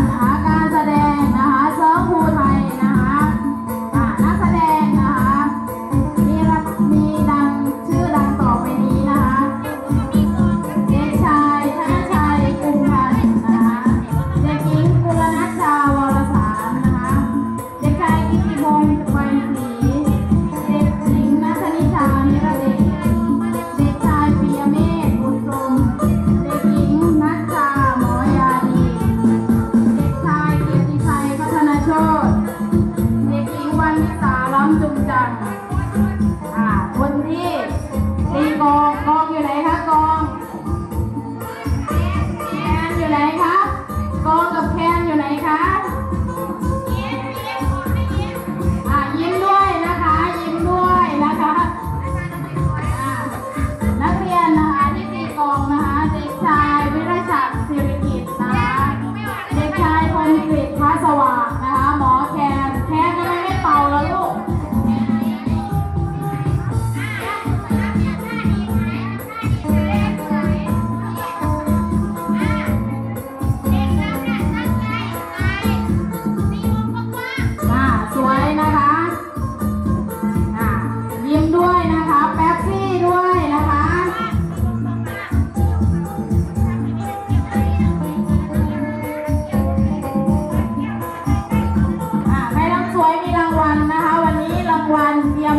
นะคะการแสดงนะคะเซิร์ฟภูไทยนะคะนักแสดงนะคะมีมีดังชื่อดังต่อไปนี้นะคะเด็ชายธนชัยกุมพันนะคะเด็กิงกุลนัชชาวรสารนะคะเด็ชายกิติพงศ์ไปนี จุงจังอ่าคนที่ตีกองกองอยู่ไหนคะกองแคนอยู่ไหนคะกองกับแคนอยู่ไหนคะอ่ายิ้มด้วยนะคะ ยิ้มด้วยนะคะนักเรียนนะคะที่ตีกองนะคะเด็กชายวิรชัดศิริกิจนะคะเด็กชายคนกฤษพระสวา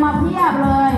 มาเพียบเลย